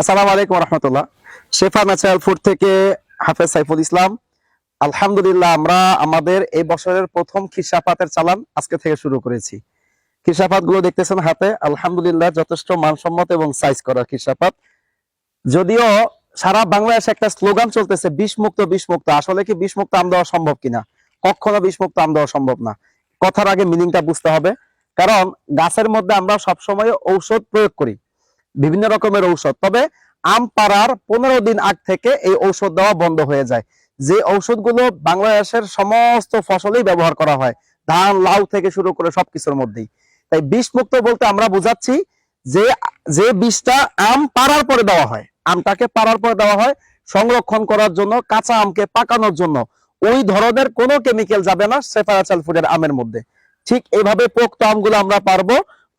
আসসালামু আলাইকুম রহমতুল্লাহ শেফা natural food থেকে হাফেজ সাইফুল ইসলাম। আলহামদুলিল্লাহ, আমরা আমাদের এই বছরের প্রথম খিসাপাতের চালান আজকে থেকে শুরু করেছি। খিসাপাতগুলো দেখতেছেন হাতে। আলহামদুলিল্লাহ, যথেষ্ট মানসম্মত এবং সাইজ করা খিসাপাত যদিও সারা বাংলাদেশে একটা স্লোগান চলতেছে বিষ মুক্ত বিষ মুক্ত আসলে কি বিষ মুক্ত আম দেওয়া সম্ভব কিনা? কখনো বিষ মুক্ত আম দেওয়া সম্ভব না। কথার আগে মিনিংটা বুঝতে হবে। কারণ গাছের মধ্যে আমরা সবসময় ঔষধ প্রয়োগ করি। বিভিন্ন রকমের ঔষধ। তবে আম পাড়ার পনেরো দিন আগ থেকে এই ঔষধ দেওয়া বন্ধ হয়ে যায়। যে ঔষধগুলো বাংলাদেশের সমস্ত ফসলেই ব্যবহার করা হয়, ধান, লাউ থেকে শুরু করে সবকিছুর মধ্যেই। তাই বিষ মুক্ত বলতে আমরা বুঝাচ্ছি যে যে বিষটা আম পাড়ার পরে দেওয়া হয়, আমটাকে পাড়ার পরে দেওয়া হয় সংরক্ষণ করার জন্য, কাঁচা আমকে পাকানোর জন্য। ওই ধরনের কোনো কেমিক্যাল যাবে না সেফারাচাল ফুডের আমের মধ্যে। ঠিক এইভাবে পোক্ত আমগুলো আমরা পারব।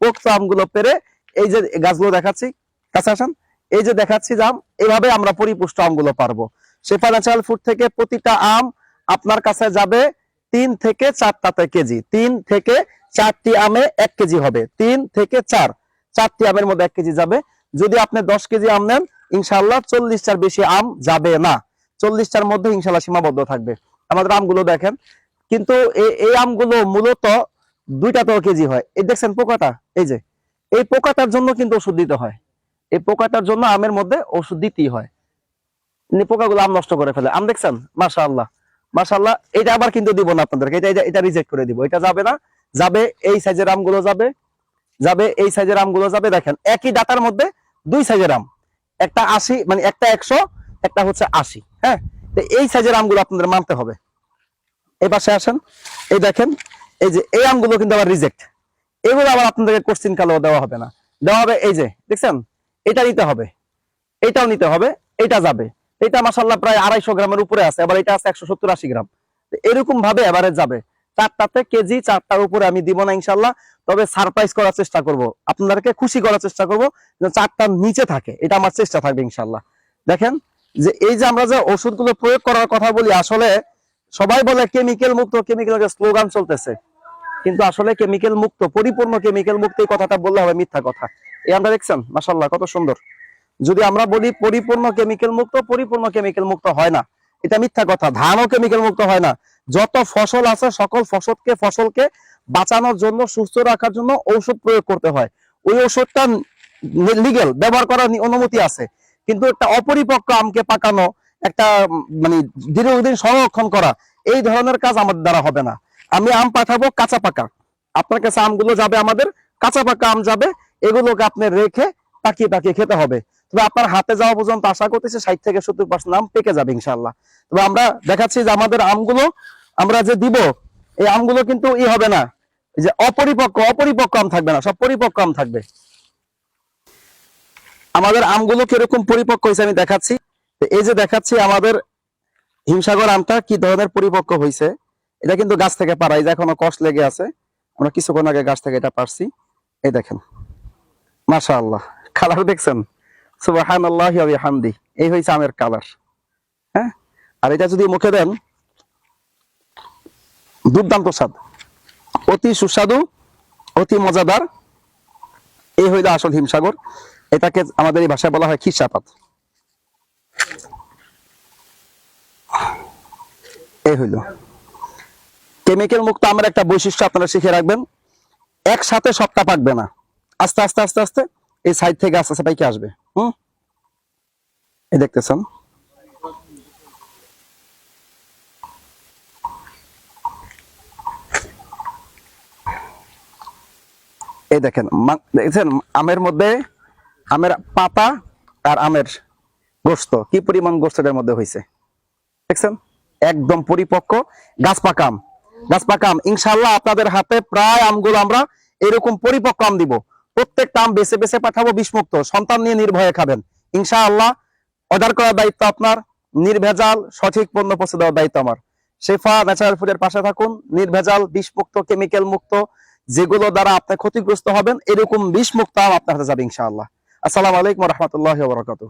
পোক্ত আমগুলো পেরে এই যে গাছগুলো দেখাচ্ছি, কাছে আসেন। এই যে দেখাচ্ছি যে আম এইভাবে আমরা পরিপুষ্ট আমগুলো পারব। শেফা ন্যাচারাল ফুড থেকে প্রতিটা আম আপনার কাছে যাবে তিন থেকে চারটাতে কেজি। তিন থেকে চারটি আমে এক কেজি হবে। তিন থেকে চার, চারটি আমের মধ্যে এক কেজি যাবে। যদি আপনি দশ কেজি আম নেন ইনশাল্লাহ চল্লিশটার বেশি আম যাবে না। চল্লিশটার মধ্যে ইনশাল্লাহ সীমাবদ্ধ থাকবে। আমাদের আমগুলো দেখেন। কিন্তু এই আমগুলো মূলত দুইটা তো কেজি হয়। এই দেখছেন পোকাটা? এই যে এই পোকাটার জন্য কিন্তু ওষুধ দিতে হয়। এই পোকাটার জন্য আমের মধ্যে ওষুধ দিতেই হয়। পোকাগুলো আম নষ্ট করে ফেলে। আম দেখছেন? মাশা আল্লাহ মাশাল্লাহ এটা আবার কিন্তু দিব না আপনাদেরকে। এটা এটা- এটা রিজেক্ট করে দিব। এটা যাবে না। যাবে এই সাইজের আমগুলো যাবে। যাবে এই সাইজের আমগুলো যাবে। দেখেন, একই ডাটার মধ্যে দুই সাইজের আম। একটা আশি মানে একটা একশো, একটা হচ্ছে আশি। হ্যাঁ? তো এই সাইজের আমগুলো আপনাদের মানতে হবে। এই পাশে আসেন। এই দেখেন, এই যে এই আমগুলো কিন্তু আবার রিজেক্ট এগুলো আবার আপনাদেরকে কোশ্চিন কালো দেওয়া হবে না। দেওয়া হবে এই যে, দেখছেন? এটা নিতে হবে। এটাও নিতে হবে, এটা যাবে। এটা মাসাল্লাহ প্রায় আড়াইশো গ্রামের উপরে আছে, আবার এটা আছে একশো সত্তর আশি গ্রাম। এরকম ভাবে এবারে যাবে। চারটাতে কেজি, চারটার উপরে আমি দিব না ইনশাল্লাহ তবে সারপ্রাইজ করার চেষ্টা করব। আপনাদেরকে খুশি করার চেষ্টা করব যে চারটার নিচে থাকে। এটা আমার চেষ্টা থাকবে ইনশাল্লাহ দেখেন, যে এই যে আমরা যে ওষুধগুলো প্রয়োগ করার কথা বলি, আসলে সবাই বলে কেমিক্যাল মুক্ত কেমিক্যাল স্লোগান চলতেছে। কিন্তু আসলে কেমিক্যাল মুক্ত, পরিপূর্ণ কেমিক্যাল মুক্ত এই কথাটা বললে হবে মিথ্যা কথা। এই আমরা দেখছেন মাসাল্লাহ কত সুন্দর। যদি আমরা বলি পরিপূর্ণ কেমিক্যাল মুক্ত, পরিপূর্ণ কেমিক্যাল মুক্ত হয় না, এটা মিথ্যা কথা। ধানও কেমিক্যাল মুক্ত হয় না। যত ফসল আছে, সকল ফসলকে ফসলকে বাঁচানোর জন্য, সুস্থ রাখার জন্য ঔষধ প্রয়োগ করতে হয়। ওই ঔষধটা লিগেল ব্যবহার করার অনুমতি আছে। কিন্তু একটা অপরিপক্ক আমকে পাকানো, একটা মানে দীর্ঘদিন সংরক্ষণ করা, এই ধরনের কাজ আমাদের দ্বারা হবে না। আমি আম পাঠাবো, কাঁচা পাকা। আপনার কাছে আমগুলো যাবে আমাদের, কাঁচা পাকা আম যাবে, এগুলোকে আপনি রেখে পাকিয়ে পাকিয়ে খেতে হবে। তবে আপনার হাতে যাওয়া পর্যন্ত আশা করতেছি ষাট থেকে সত্তর পার্সেন্ট আম পেকে যাবে ইনশাল্লাহ তবে আমরা দেখাচ্ছি যে আমাদের আমগুলো, আমরা যে দিব, এই আমগুলো কিন্তু ই হবে না। যে অপরিপক্ক অপরিপক্ক আম থাকবে না, সব পরিপক্ক আম থাকবে। আমাদের আমগুলো কীরকম পরিপক্ক হয়েছে আমি দেখাচ্ছি। এই যে দেখাচ্ছি আমাদের হিমসাগর আমটা কি ধরনের পরিপক্ক হয়েছে? এটা কিন্তু গাছ থেকে পারা এই যে এখনও কষ লেগে আছে। আমরা কিছুক্ষণ আগে গাছ থেকে এটা পারছি এই দেখেন। মাশা আল্লাহ কালার দেখছেন সুবাহান হামদি এই হয়েছে আমের কালার হ্যাঁ? আর এটা যদি মুখে দেন, দুর্দান্ত স্বাদ। অতি সুস্বাদু, অতি মজাদার। এই হইল আসল হিমসাগর। এটাকে আমাদের এই ভাষায় বলা হয় খিসাপাত। এই হইল। কেমিক্যাল মুক্ত আমার একটা বৈশিষ্ট্য আপনারা শিখে রাখবেন। একসাথে সবটা পাকবে না। আস্তে আস্তে আস্তে আস্তে এই সাইড থেকে আস্তে আস্তে পাইকে আসবে। হুম? এই দেখতেছেন। এই দেখেন দেখছেন? আমের মধ্যে আমের পাতা আর আমের গোস্ত। কি পরিমাণ গোস্ত এটার মধ্যে হয়েছে দেখছেন? একদম পরিপক্ক, গাছ পাকাম গাছ পাকাম। ইনশাল্লাহ আপনাদের হাতে প্রায় আমগুলো আমরা এরকম পরিপক্ক আম দিব। প্রত্যেকটা আম বেছে বেছে পাঠাবো বিষমুক্ত। সন্তান নিয়ে নির্ভয়ে খাবেন। ইনশাআল্লাহ অর্ডার করার দায়িত্ব আপনার। নির্ভেজাল, সঠিক পণ্য পৌঁছে দেওয়ার দায়িত্ব আমার। শেফা ন্যাচারাল ফুডের পাশে থাকুন। নির্ভেজাল, বিষমুক্ত কেমিক্যাল মুক্ত, যেগুলো দ্বারা আপনি ক্ষতিগ্রস্ত হবেন, এরকম বিষমুক্ত আম আপনার হাতে যাবে ইনশাআল্লাহ। আসসালামু আলাইকুম রহমতুল্লাহ বরকাত